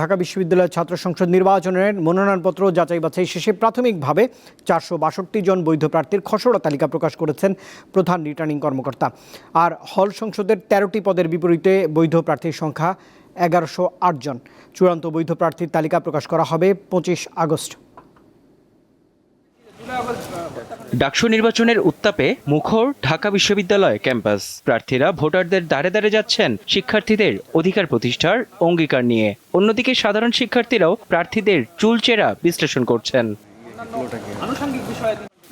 ঢাকা বিশ্ববিদ্যালয়ের ছাত্র সংসদ নির্বাচনের মনোনয়নপত্র যাচাই বাছাই শেষে প্রাথমিকভাবে চারশো বাষট্টি জন বৈধ প্রার্থীর খসড়া তালিকা প্রকাশ করেছেন প্রধান রিটার্নিং কর্মকর্তা। আর হল সংসদের তেরোটি পদের বিপরীতে বৈধ প্রার্থীর সংখ্যা এগারোশো জন। চূড়ান্ত বৈধ প্রার্থীর তালিকা প্রকাশ করা হবে পঁচিশ আগস্ট। ডাকসু নির্বাচনের উত্তাপে মুখর ঢাকা বিশ্ববিদ্যালয় ক্যাম্পাস। প্রার্থীরা ভোটারদের দ্বারে দ্বারে যাচ্ছেন শিক্ষার্থীদের অধিকার প্রতিষ্ঠার অঙ্গীকার নিয়ে। অন্যদিকে সাধারণ শিক্ষার্থীরাও প্রার্থীদের চুলচেরা বিশ্লেষণ করছেন।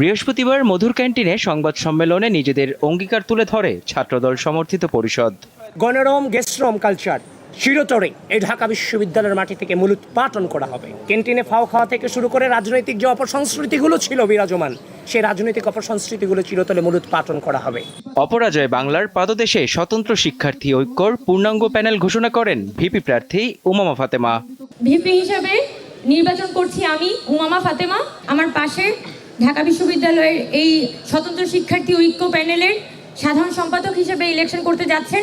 বৃহস্পতিবার মধুর ক্যান্টিনে সংবাদ সম্মেলনে নিজেদের অঙ্গীকার তুলে ধরে ছাত্রদল সমর্থিত পরিষদ। গণরম, গেস্ট্রম কালচার চিরতরে এই ঢাকা বিশ্ববিদ্যালয়ের মাটি থেকে মূলোৎপাটন করা হবে। ক্যান্টিনে ফাও খাওয়া থেকে শুরু করে রাজনৈতিক যে অপসংস্কৃতিগুলো ছিল বিরাজমান সেই রাজনৈতিক অপসংস্কৃতিগুলো চিরতরে মূলোৎপাটন করা হবে। অপরাজয় বাংলার পাদদেশে স্বতন্ত্র শিক্ষার্থী ঐক্যর পূর্ণাঙ্গ প্যানেল ঘোষণা করেন ভিপি প্রার্থী উমামা ফাতেমা। ভিপি হিসাবে নির্বাচন করছি আমি উমামা ফাতেমা। আমার পাশে ঢাকা বিশ্ববিদ্যালয়ের এই স্বতন্ত্র শিক্ষার্থী ঐক্য প্যানেলের সাধারণ সম্পাদক হিসেবে ইলেকশন করতে যাচ্ছেন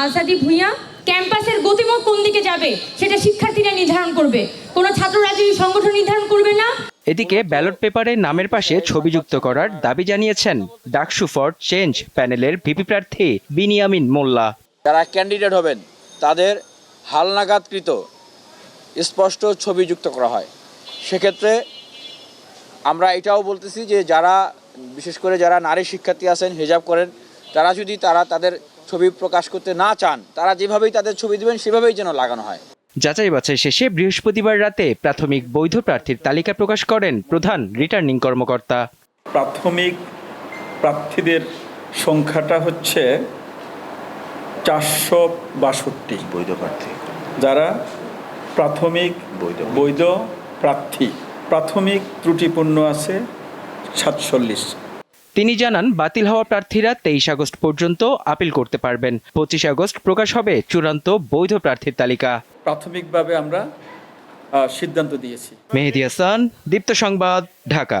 আলসাদি ভূঁইয়া। ক্যাম্পাসের গতিমুখ কোন দিকে যাবে সেটা শিক্ষার্থীরা নির্ধারণ করবে। কোনো ছাত্র রাজনৈতিক সংগঠন নির্ধারণ করবে না? এদিকে ব্যালট পেপারে নামের পাশে ছবি যুক্ত করার দাবি জানিয়েছেন ডাকসু ফর চেঞ্জ প্যানেলের ভিপি প্রার্থী বিনিয়ামিন মোল্লা। যারা ক্যান্ডিডেট হবেন তাদের হালনাগাদকৃত স্পষ্ট ছবি যুক্ত করা হয়। সেক্ষেত্রে আমরা এটাও বলতেছি যে যারা বিশেষ করে যারা নারী শিক্ষার্থী আছেন হেজাব করেন তারা যদি তারা তাদের ছবি প্রকাশ করতে না চান তারা যেভাবেই তাদের ছবি দেবেন সেভাবেই যেন লাগানো হয়। যাচাই বাছাই শেষে বৃহস্পতিবার রাতে প্রাথমিক বৈধ প্রার্থীর তালিকা প্রকাশ করেন প্রধান রিটার্নিং কর্মকর্তা। প্রাথমিক প্রার্থীদের সংখ্যাটা হচ্ছে চারশো বাষট্টি। বৈধ প্রার্থী। যারা প্রাথমিক বৈধ। বৈধ প্রার্থী। প্রাথমিক ত্রুটিপূর্ণ আছে সাতচল্লিশ। তিনি জানান বাতিল হওয়া প্রার্থীরা তেইশ আগস্ট পর্যন্ত আপিল করতে পারবেন। পঁচিশ আগস্ট প্রকাশ হবে চূড়ান্ত বৈধ প্রার্থীর তালিকা। প্রাথমিকভাবে আমরা সিদ্ধান্ত দিয়েছি। মেহেদি হাসান দীপ্ত সংবাদ ঢাকা।